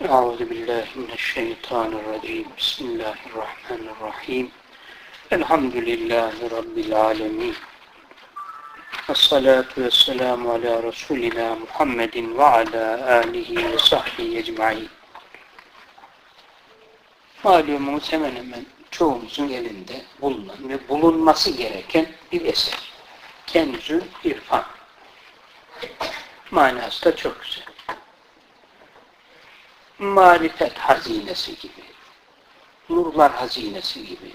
Euzu billahi mineşşeytanirracim. Bismillahirrahmanirrahim. Elhamdülillahi rabbil alamin. Essalatu vesselamu ala Resulina Muhammedin ve ala alihi ve sahbihi ecmaîn. Malumunuz hemen hemen çoğumuzun elinde bulunan ve bulunması gereken bir eser. Kenzül İrfan. Manası da çok güzel. Marifet hazinesi gibi, nurlar hazinesi gibi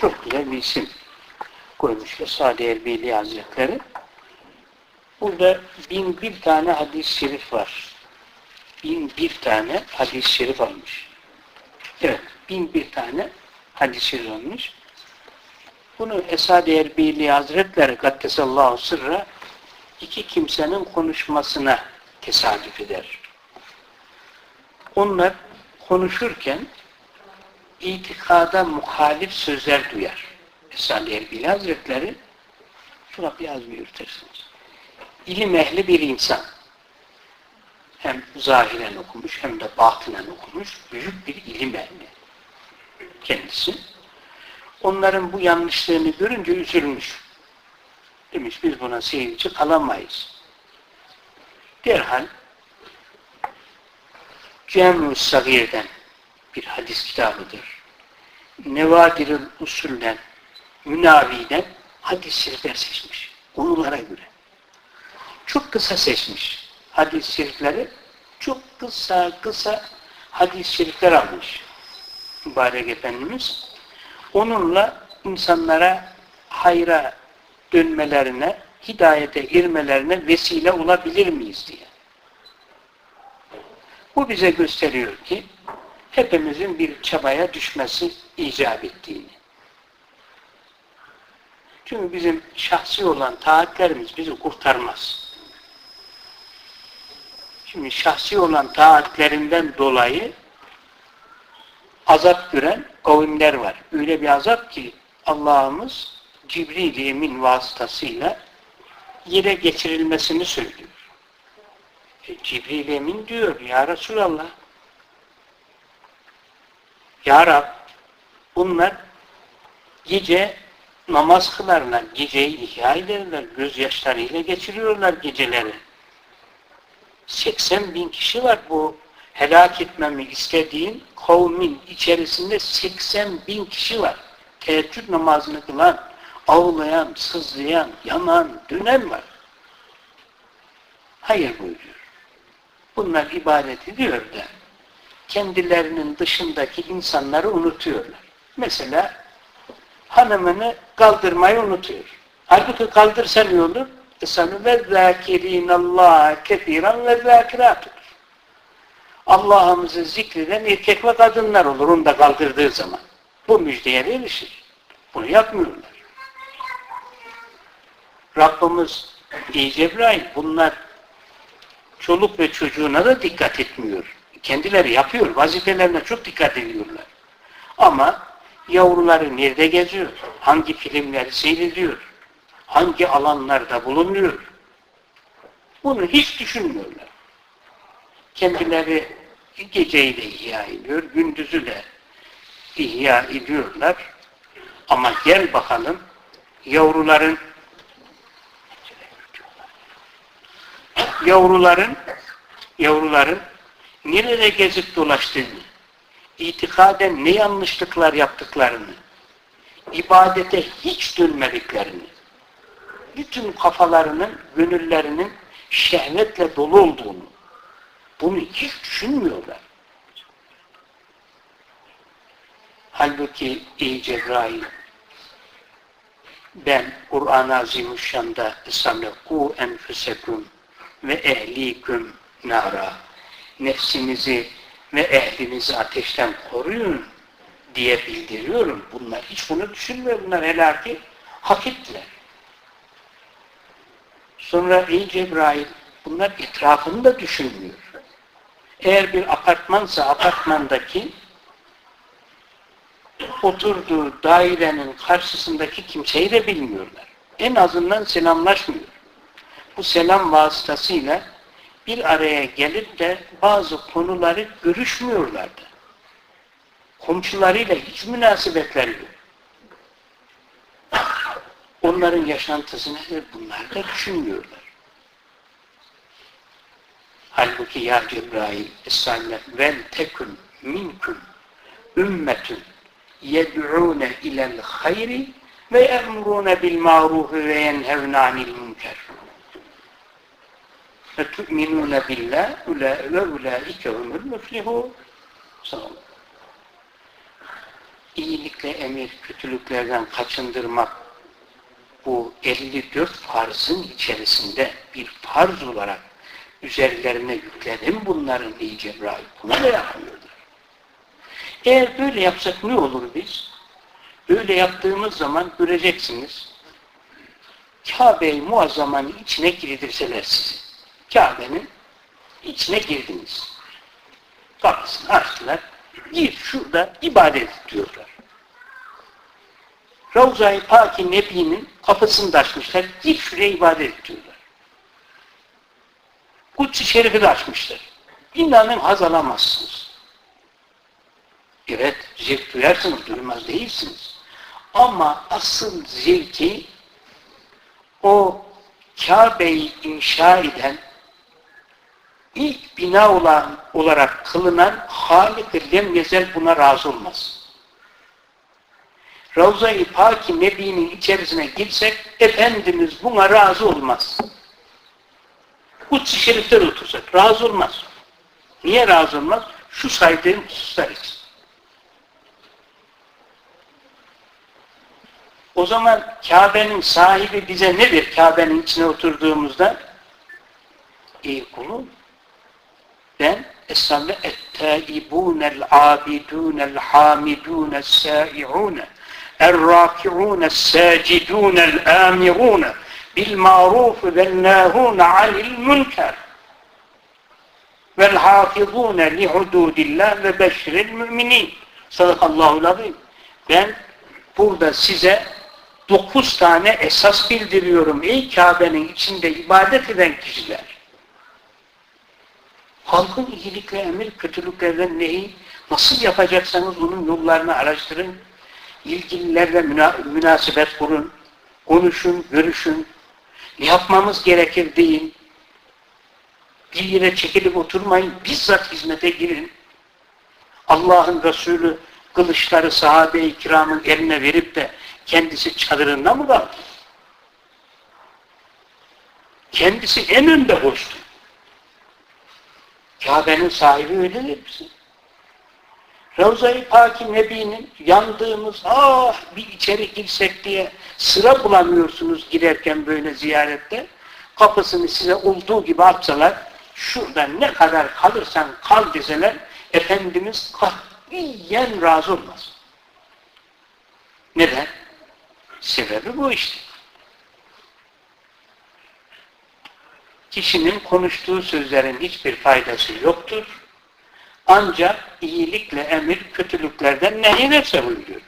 çok güzel bir isim koymuş Sade Erbili Hazretleri. Burada bin bir tane hadis-i şerif var. Bin bir tane hadis-i şerif almış. Evet, bin bir tane hadis-i şerif almış. Bunu Esad-ı Erbili Hazretleri Kaddesallahu sırra iki kimsenin konuşmasına tesadüf eder. Onlar konuşurken itikada muhalif sözler duyar. Esad-ı Erbili Hazretleri şuna biraz büyütürsünüz. İlim ehli bir insan. Hem zahiren okumuş hem de batinen okumuş. Büyük bir ilim ehli. Kendisi. Onların bu yanlışlığını görünce üzülmüş. Demiş biz buna seyirci kalamayız. Derhal Cem-ü Sagir'den bir hadis kitabıdır. Nevadir-ül Usul'den, Münavi'den hadis-i seçmiş. Konulara göre. Çok kısa seçmiş. Hadis-i çok kısa kısa hadis-i almış. Mübarek Efendimiz. Onunla insanlara hayra dönmelerine, hidayete girmelerine vesile olabilir miyiz diye. Bu bize gösteriyor ki hepimizin bir çabaya düşmesi icap ettiğini. Çünkü bizim şahsi olan taatlerimiz bizi kurtarmaz. Şimdi şahsi olan taatlerinden dolayı azap gören kavimler var. Öyle bir azap ki Allah'ımız Cibril-i Emin vasıtasıyla yere geçirilmesini söylüyor. Cibril Emin diyor, Ya Resulallah, Ya Rab, bunlar gece namaz kılarlar, geceyi ihya ederler, gözyaşlarıyla geçiriyorlar geceleri. 80 bin kişi var bu helak etmemi istediğin kavmin içerisinde 80 bin kişi var. Teheccüd namazını kılan, ağlayan, sızlayan, yanan, dönen var. Hayır buyuruyor. Bunlar ibadet ediyor da kendilerinin dışındaki insanları unutuyorlar. Mesela hanımını kaldırmayı unutuyor. Halbuki kaldırsa ne olur? Esanü ve zâkirînallâhe kefiran ve zâkirâtudur. Allah'ımızı zikreden erkek ve kadınlar olur onu da kaldırdığı zaman. Bu müjdeye erişir. Bunu yapmıyorlar. Rabbimiz İyi Cebrail bunlar çoluk ve çocuğuna da dikkat etmiyor. Kendileri yapıyor. Vazifelerine çok dikkat ediyorlar. Ama yavruları nerede geziyor? Hangi filmleri seyrediyor? Hangi alanlarda bulunuyor? Bunu hiç düşünmüyorlar. Kendileri geceyi de ihya ediyor, gündüzü de ihya ediyorlar. Ama gel bakalım yavruların yavruların yavruların nerede gezip dolaştığını, itikaden ne yanlışlıklar yaptıklarını, ibadete hiç dönmediklerini, bütün kafalarının, gönüllerinin şehvetle dolu olduğunu, bunu hiç düşünmüyorlar. Halbuki ey Cebrail ben Kur'an-ı Azimüşşan'da ku enfüsekum ve ehliküm nara nefsinizi ve ehlinizi ateşten koruyun diye bildiriyorum. Bunlar hiç bunu düşünmüyor. Bunlar helaki hak ettiler. Sonra ey Cebrail bunlar etrafını da düşünmüyor. Eğer bir apartmansa apartmandaki oturduğu dairenin karşısındaki kimseyi de bilmiyorlar. En azından selamlaşmıyor. Bu selam vasıtasıyla bir araya gelip de bazı konuları görüşmüyorlardı. Komşularıyla hiç münasebetleri yok. Onların yaşantısı nedir? Bunlar da düşünmüyorlar. Halbuki ya Cebrail Esselam vel tekun minkum ümmetün yed'ûne ilel hayri ve emrûne bil ma'rufi ve yenhevne anil münker ve tu'minûne billah ve ulaike humul müflihûn iyilikle emir, kötülüklerden kaçındırmak bu 54 farzın içerisinde bir farz olarak üzerlerine yükledim bunların ey Cebrail. Bunu da yapmıyorlar. Eğer böyle yapsak ne olur biz? Böyle yaptığımız zaman göreceksiniz. Kabe-i Muazzama'nın içine girdirseler sizi. Kabe'nin içine girdiniz. Kapısını açtılar. Gir şurada ibadet diyorlar. Ravza-i Paki Nebi'nin kapısını da açmışlar. Gir şuraya ibadet diyorlar. Kutsi Şerif'i de açmışlar. İnanın haz alamazsınız. Evet, zevk duyarsınız, duymaz değilsiniz. Ama asıl zevki o Kabe'yi inşa eden ilk bina olan, olarak kılınan Halik-i Lemyezel buna razı olmaz. Ravza-i Paki Nebi'nin içerisine girsek Efendimiz buna razı olmaz. Kutsi Şerif'te otursak razı olmaz. Niye razı olmaz? Şu saydığım hususlar için. O zaman Kabe'nin sahibi bize nedir Kabe'nin içine oturduğumuzda? Ey kulum ben es-samme et-taibûnel abidûnel hamidûnel sâi'ûne el-râki'ûne sâcidûnel âmirûne bil ma'ruf vel nâhûne anil münker vel hafizûne li hudûdillah ve beşril müminin sadakallahu azim ben burada size dokuz tane esas bildiriyorum. Ey Kabe'nin içinde ibadet eden kişiler Halkın iyilikle emir, kötülüklerden neyi nasıl yapacaksanız bunun yollarını araştırın ilgililerle münasebet kurun, konuşun, görüşün, yapmamız gerekir deyin. Bir yere çekilip oturmayın, bizzat hizmete girin. Allah'ın Resulü kılıçları sahabe-i kiramın eline verip de kendisi çadırında mı kaldı? Kendisi en önde koştu. Kabe'nin sahibi öyledir bizim. Ravza-i Paki Nebi'nin yandığımız ah bir içeri girsek diye sıra bulamıyorsunuz girerken böyle ziyarette. Kapısını size olduğu gibi açsalar şurada ne kadar kalırsan kal deseler Efendimiz katiyen razı olmaz. Neden? Sebebi bu işte. Kişinin konuştuğu sözlerin hiçbir faydası yoktur ancak iyilikle emir, kötülüklerden nehyederse buyuruyor.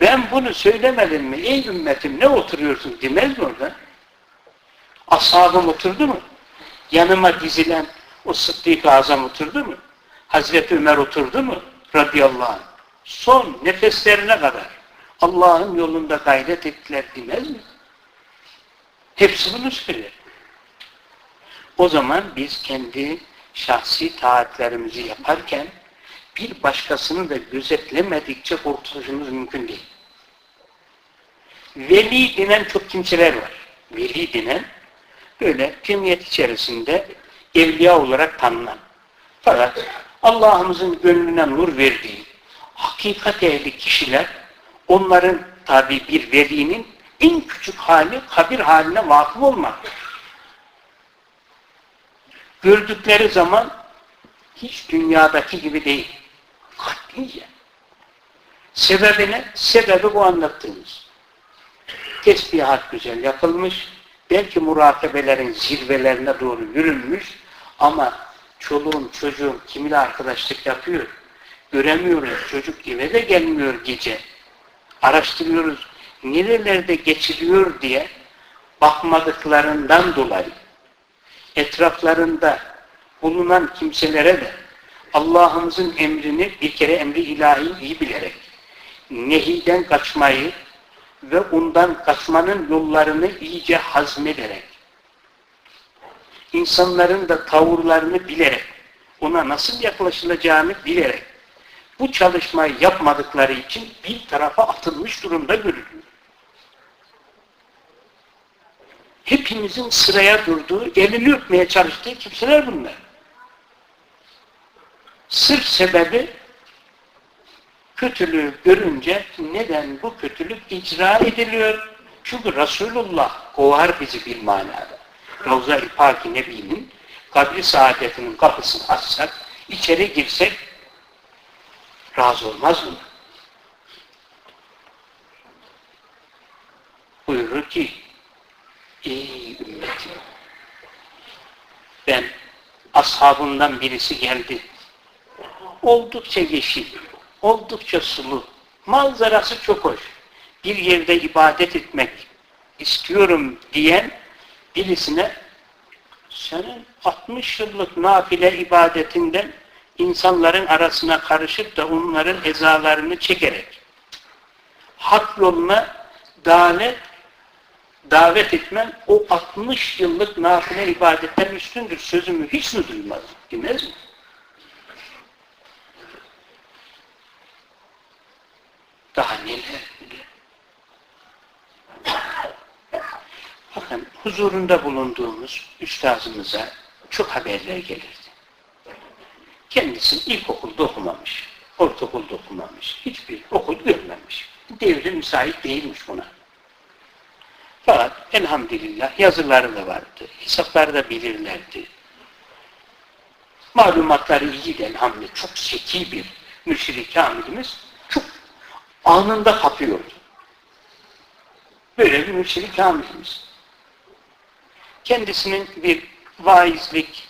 Ben bunu söylemedim mi? Ey ümmetim ne oturuyorsun demez mi orada? Ashabım oturdu mu? Yanıma dizilen o Sıddık-ı Azam oturdu mu? Hazreti Ömer oturdu mu? Radıyallahu anh. Son nefeslerine kadar Allah'ın yolunda gayret ettiler demez mi? Hepsi bunu söyler. O zaman biz kendi şahsi taatlerimizi yaparken bir başkasını da gözetlemedikçe kurtuluşumuz mümkün değil. Veli denen çok kimseler var. Veli denen böyle cemiyet içerisinde evliya olarak tanınan. Fakat Allah'ımızın gönlüne nur verdiği hakikat ehli kişiler onların tabi bir velinin en küçük hali kabir haline vakıf olmaktır gördükleri zaman hiç dünyadaki gibi değil. Katiyen. Sebebi ne? Sebebi bu anlattığımız. Tesbihat güzel yapılmış. Belki murakebelerin zirvelerine doğru yürünmüş. Ama çoluğun, çocuğun kimiyle arkadaşlık yapıyor. Göremiyoruz. Çocuk eve de gelmiyor gece. Araştırıyoruz. Nerelerde geçiliyor diye bakmadıklarından dolayı etraflarında bulunan kimselere de Allah'ımızın emrini bir kere emri ilahi iyi bilerek nehiden kaçmayı ve ondan kaçmanın yollarını iyice hazmederek insanların da tavırlarını bilerek ona nasıl yaklaşılacağını bilerek bu çalışmayı yapmadıkları için bir tarafa atılmış durumda görülüyor. Hepimizin sıraya durduğu, elini öpmeye çalıştığı kimseler bunlar. Sırf sebebi kötülüğü görünce neden bu kötülük icra ediliyor? Çünkü Resulullah kovar bizi bir manada. Ravza-i Paki Nebi'nin kabri saadetinin kapısını açsak, içeri girsek razı olmaz mı? Buyurur ki ey ümmetim ben ashabından birisi geldi. Oldukça yeşil, oldukça sulu, manzarası çok hoş. Bir yerde ibadet etmek istiyorum diyen birisine senin 60 yıllık nafile ibadetinden insanların arasına karışıp da onların ezalarını çekerek hak yoluna davet davet etmen o 60 yıllık nafile ibadetten üstündür. Sözümü hiç mi duymaz? Demez mi? Daha neler? Bakın huzurunda bulunduğumuz üstazımıza çok haberler gelirdi. Kendisi ilkokulda okumamış, ortaokulda okumamış, hiçbir okul görmemiş. Devri müsait değilmiş buna. Fakat elhamdülillah yazıları da vardı, hesapları da bilirlerdi. Malumatları iyiydi elhamdülillah. Çok zeki bir müşrik kamilimiz çok anında kapıyordu. Böyle bir müşrik kamilimiz. Kendisinin bir vaizlik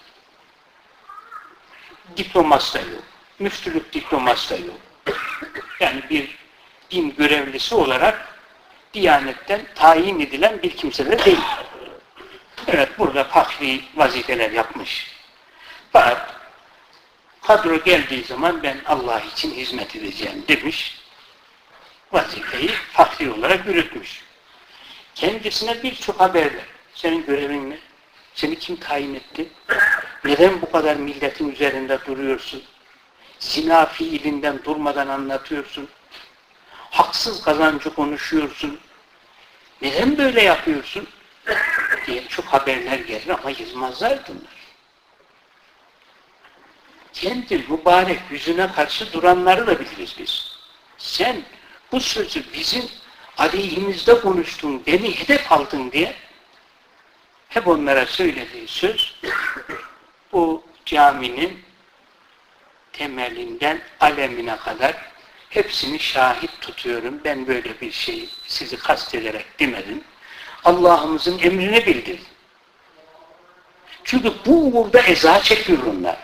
diploması da yok. Müftülük diploması da yok. Yani bir din görevlisi olarak Diyanetten tayin edilen bir kimse de değil. Evet burada fakri vazifeler yapmış. Fakat kadro geldiği zaman ben Allah için hizmet edeceğim demiş. Vazifeyi fakri olarak yürütmüş. Kendisine birçok haberler. Senin görevin ne? Seni kim tayin etti? Neden bu kadar milletin üzerinde duruyorsun? Zina fiilinden durmadan anlatıyorsun. Haksız kazancı konuşuyorsun. Neden böyle yapıyorsun? diye çok haberler gelir ama yazmazlar bunlar. Kendi mübarek yüzüne karşı duranları da biliriz biz. Sen bu sözü bizim aleyhimizde konuştun, beni hedef aldın diye hep onlara söylediği söz bu caminin temelinden alemine kadar hepsini şahit tutuyorum. Ben böyle bir şey sizi kastederek demedim. Allah'ımızın emrini bildirdim. Çünkü bu uğurda eza çekiyor onlar.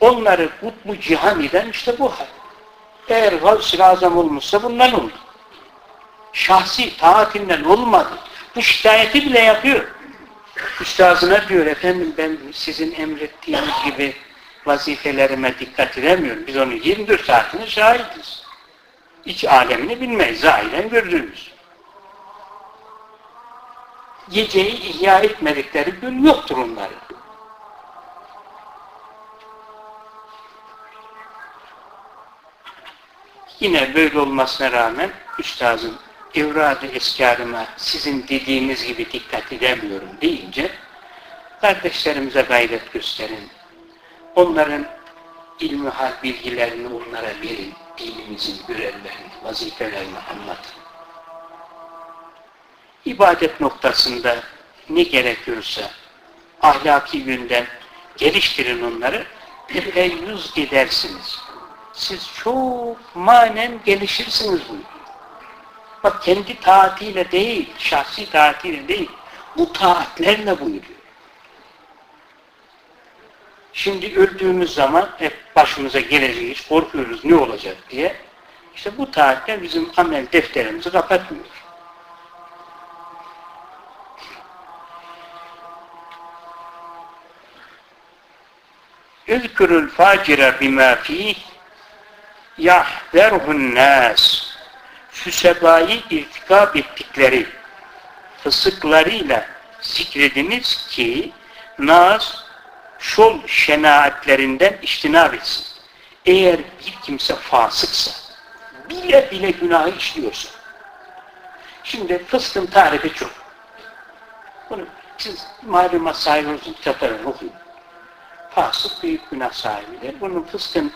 Onları kutbu cihan eden işte bu hal. Eğer gavs-ı azam olmuşsa bundan oldu. Şahsi taatinden olmadı. Bu şikayeti bile yapıyor. Üstazına diyor efendim ben sizin emrettiğiniz gibi vazifelerime dikkat edemiyorum. Biz onun 24 saatine şahidiz. İç alemini bilmeyiz. Zahiren gördüğümüz. Geceyi ihya etmedikleri gün yoktur onların. Yine böyle olmasına rağmen üstazın evrad-ı eskarıma sizin dediğiniz gibi dikkat edemiyorum deyince kardeşlerimize gayret gösterin. Onların ilmi hal bilgilerini onlara verin. Dinimizin görevlerini, vazifelerini anlatın. İbadet noktasında ne gerekiyorsa ahlaki yönden geliştirin onları, tefeyyüz edersiniz. Siz çok manen gelişirsiniz bunu. Bak kendi taatiyle değil, şahsi taatiyle değil, bu taatlerle buyuruyor. Şimdi öldüğümüz zaman hep başımıza geleceği hiç korkuyoruz ne olacak diye. İşte bu tarihte bizim amel defterimizi kapatmıyor. Üzkürül facire bimâ fîh yahverhun nâs şu sebayı irtikab ettikleri fısıklarıyla zikrediniz ki naz şol şenaatlerinden iştinab etsin. Eğer bir kimse fasıksa, bile bile günahı işliyorsa. Şimdi fıskın tarifi çok. Bunu siz malumat sahibi olsun kitaplarını okuyun. Fasık büyük günah sahibidir. Bunun fıskın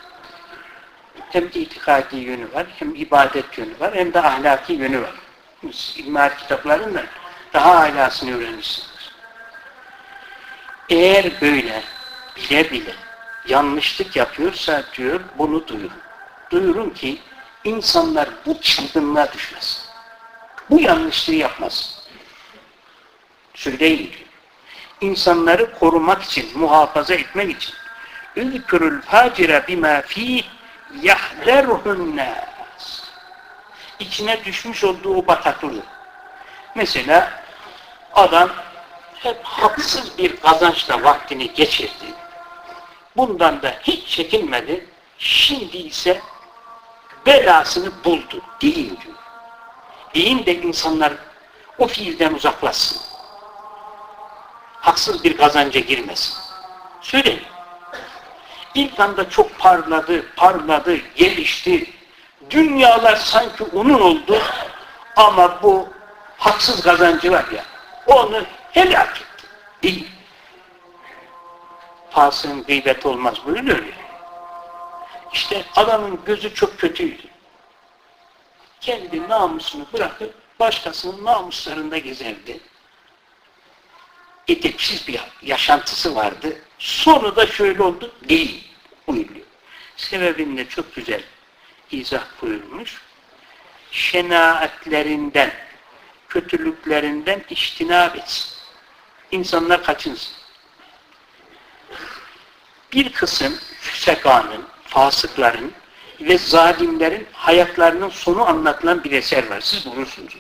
hem itikadi yönü var, hem ibadet yönü var, hem de ahlaki yönü var. İlmihal kitaplarında daha alasını öğrenirsiniz. Eğer böyle bile bile yanlışlık yapıyorsa diyor bunu duyurun. Duyurun ki insanlar bu çılgınlığa düşmesin. Bu yanlışlığı yapmaz. Söyleyin diyor. İnsanları korumak için, muhafaza etmek için ülkürül facire bima fih yahzerhun nas. İçine düşmüş olduğu o bataklığı. Mesela adam hep haksız bir kazançla vaktini geçirdi Bundan da hiç çekinmedi. Şimdi ise belasını buldu. Deyin diyor. Deyin de insanlar o fiilden uzaklaşsın. Haksız bir kazanca girmesin. Söyleyin. İlk anda çok parladı, parladı, gelişti. Dünyalar sanki onun oldu ama bu haksız kazancı var ya, onu helak etti. Değil. Fasığın gıybet olmaz buyuruyor ya. İşte adamın gözü çok kötüydü. Kendi namusunu bırakıp başkasının namuslarında gezerdi. Edepsiz bir yaşantısı vardı. Sonu da şöyle oldu. Değil. Buyuruyor. Sebebini de çok güzel izah buyurmuş. Şenaatlerinden, kötülüklerinden iştinab etsin. İnsanlar kaçınsın. Bir kısım füsekanın, fasıkların ve zalimlerin hayatlarının sonu anlatılan bir eser var. Siz bulursunuz.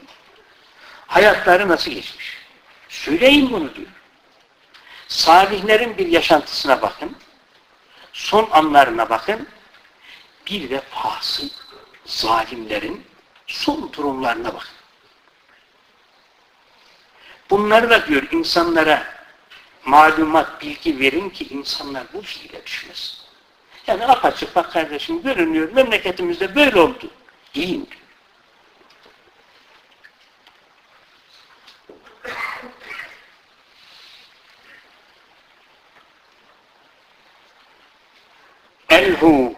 Hayatları nasıl geçmiş? Söyleyin bunu diyor. Salihlerin bir yaşantısına bakın. Son anlarına bakın. Bir de fasık, zalimlerin son durumlarına bakın. Bunları da diyor insanlara malumat, bilgi verin ki insanlar bu fiile düşmesin. Yani apaçık bak kardeşim görünüyor memleketimizde böyle oldu. Deyin diyor. elhu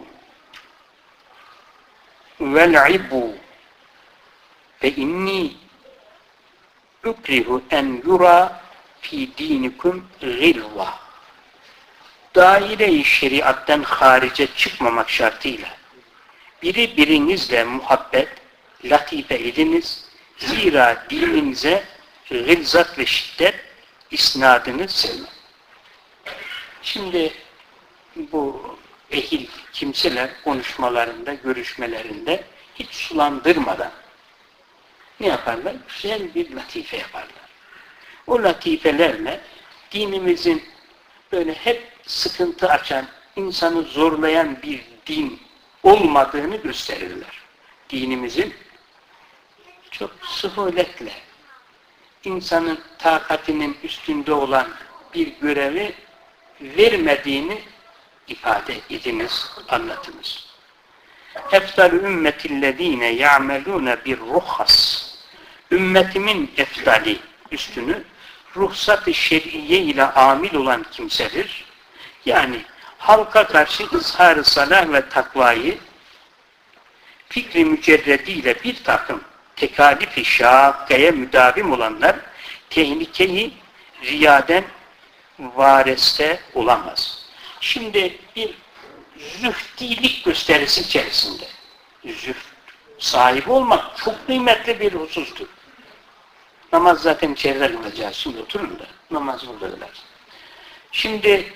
vel'ibu ve inni ukrihu en yura fi dinikum gilva daire-i şeriattan harice çıkmamak şartıyla biri birinizle muhabbet latife ediniz zira dininize gılzat ve şiddet isnadını sevmem. Şimdi bu ehil kimseler konuşmalarında, görüşmelerinde hiç sulandırmadan ne yaparlar? Güzel bir latife yaparlar. O latifelerle dinimizin böyle hep sıkıntı açan, insanı zorlayan bir din olmadığını gösterirler. Dinimizin çok sıhhuletle insanın takatinin üstünde olan bir görevi vermediğini ifade ediniz, anlatınız. Eftal ümmetillezine ya'melune bir ruhas. Ümmetimin eftali üstünü ruhsat-ı şer'iye ile amil olan kimsedir. Yani halka karşı ızhar-ı salah ve takvayı fikri mücerrediyle bir takım tekalif-i şakkaya müdavim olanlar tehlikeyi riyaden vareste olamaz. Şimdi bir zühdilik gösterisi içerisinde zühd sahibi olmak çok kıymetli bir husustur. Namaz zaten içeride kılacağız. Şimdi oturun da namaz burada. Şimdi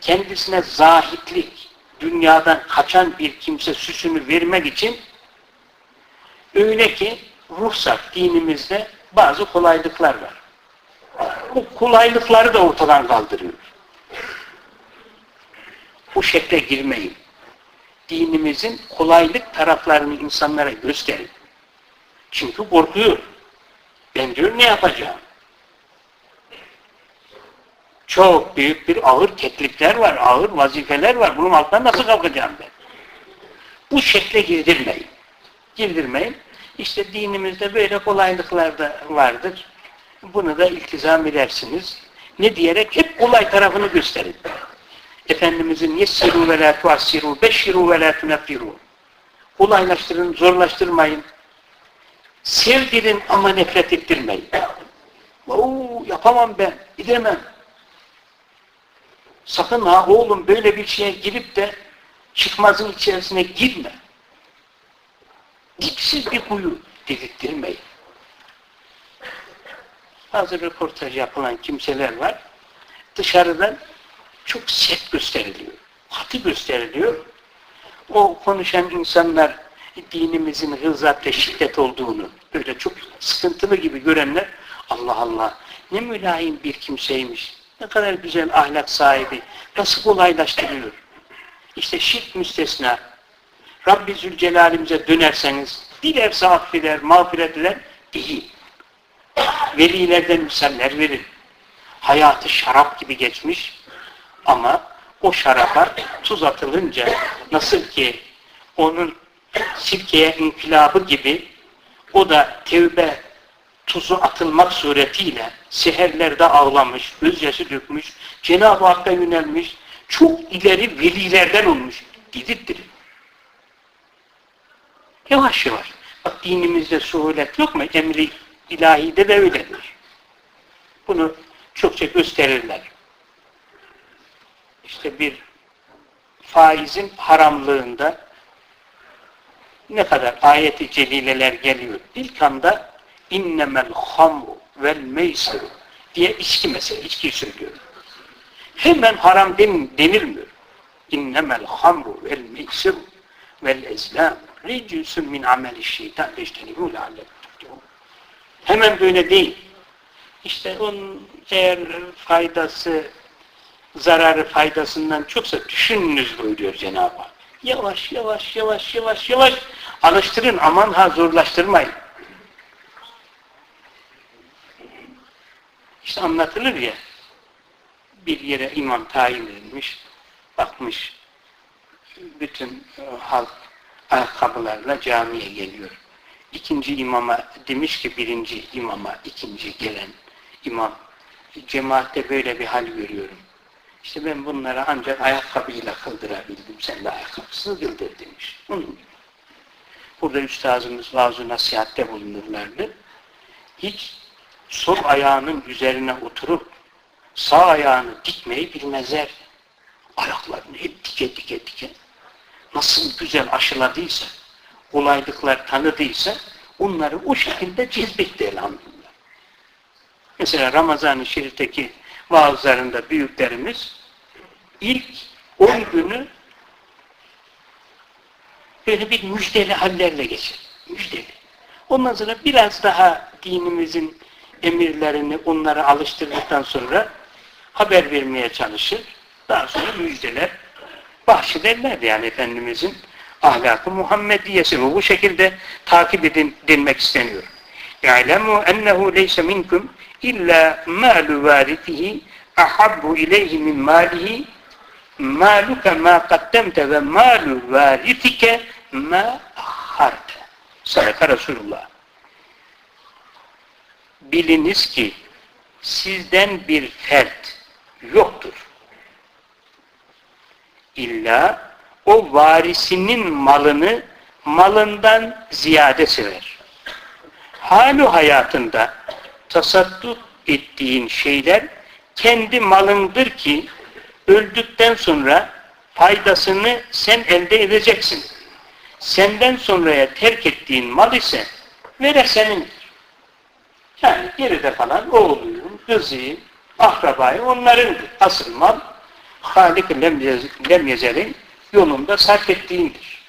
kendisine zahitlik, dünyadan kaçan bir kimse süsünü vermek için öyle ki ruhsat dinimizde bazı kolaylıklar var. Bu kolaylıkları da ortadan kaldırıyor. bu şekle girmeyin. Dinimizin kolaylık taraflarını insanlara gösterin. Çünkü korkuyor. Ben diyor ne yapacağım? Çok büyük bir ağır teklifler var, ağır vazifeler var. Bunun altından nasıl kalkacağım ben? Bu şekle girdirmeyin. Girdirmeyin. İşte dinimizde böyle kolaylıklar da vardır. Bunu da iltizam edersiniz. Ne diyerek hep kolay tarafını gösterin. Efendimizin yessiru ve la tuassiru, beşiru ve la tunaffiru. Kolaylaştırın, zorlaştırmayın. Sevdirin ama nefret ettirmeyin. Oo, yapamam ben, gidemem. Sakın ha oğlum böyle bir şeye girip de çıkmazın içerisine girme. Dipsiz bir kuyu dedirttirmeyin. Bazı röportaj yapılan kimseler var. Dışarıdan çok sert gösteriliyor. Katı gösteriliyor. O konuşan insanlar dinimizin hızat şiddet olduğunu böyle çok sıkıntılı gibi görenler Allah Allah ne mülayim bir kimseymiş. Ne kadar güzel ahlak sahibi. Nasıl kolaylaştırıyor. İşte şirk müstesna. Rabbi Zülcelal'imize dönerseniz dilerse affeder, mağfiret eder. İyi. Velilerden misaller verin. Hayatı şarap gibi geçmiş ama o şaraba tuz atılınca nasıl ki onun sirkeye inkılabı gibi o da tevbe tuzu atılmak suretiyle seherlerde ağlamış, gözyaşı dökmüş, Cenab-ı Hakk'a yönelmiş, çok ileri velilerden olmuş. Gidiptir. Yavaş yavaş. Bak dinimizde suhulet yok mu? Emri ilahide de öyledir. Bunu çokça gösterirler. İşte bir faizin haramlığında ne kadar ayeti celileler geliyor. İlk anda innemel hamru vel meysir diye içki mesela, içki söylüyor. Hemen haram den, denilmiyor. İnnemel hamru vel meysir vel ezlam ricüsün min ameli şeytan leştenibû leallem Hemen böyle değil. İşte onun eğer faydası zararı faydasından çoksa düşününüz buyuruyor Cenab-ı Hak. Yavaş yavaş yavaş yavaş yavaş alıştırın aman ha zorlaştırmayın. İşte anlatılır ya bir yere imam tayin edilmiş bakmış bütün halk ayakkabılarla camiye geliyor. İkinci imama demiş ki birinci imama ikinci gelen imam cemaatte böyle bir hal görüyorum. İşte ben bunlara ancak ayakkabıyla kıldırabildim. Sen de ayakkabısız kıldır demiş. Onun gibi. Burada üstazımız vaaz nasihatte bulunurlardı. Hiç sol ayağının üzerine oturup sağ ayağını dikmeyi bilmezler. Ayaklarını hep dike dike dike. Nasıl güzel aşıladıysa, kolaylıklar tanıdıysa onları o şekilde cezbetti elhamdülillah. Mesela Ramazan-ı Şerif'teki vaazlarında büyüklerimiz ilk 10 günü böyle bir müjdeli hallerle geçer. Müjdeli. Ondan sonra biraz daha dinimizin emirlerini onlara alıştırdıktan sonra haber vermeye çalışır. Daha sonra müjdeler bahşederler yani Efendimizin ahlakı Muhammediyesi bu. Bu şekilde takip edin denmek isteniyor. يَعْلَمُوا اَنَّهُ لَيْسَ مِنْكُمْ illa malu varitihi ahabbu ileyhi min malihi maluka ma kaddemte ve malu varitike ma ahharte. Sadaka Resulullah. Biliniz ki sizden bir fert yoktur. İlla o varisinin malını malından ziyade sever. Halu hayatında tasadduk ettiğin şeyler kendi malındır ki öldükten sonra faydasını sen elde edeceksin. Senden sonraya terk ettiğin mal ise vere. Yani geride kalan oğluyum, kızıyım, akrabayım onlarındır. Asıl mal Halik lem yezerin yolunda sarf ettiğindir.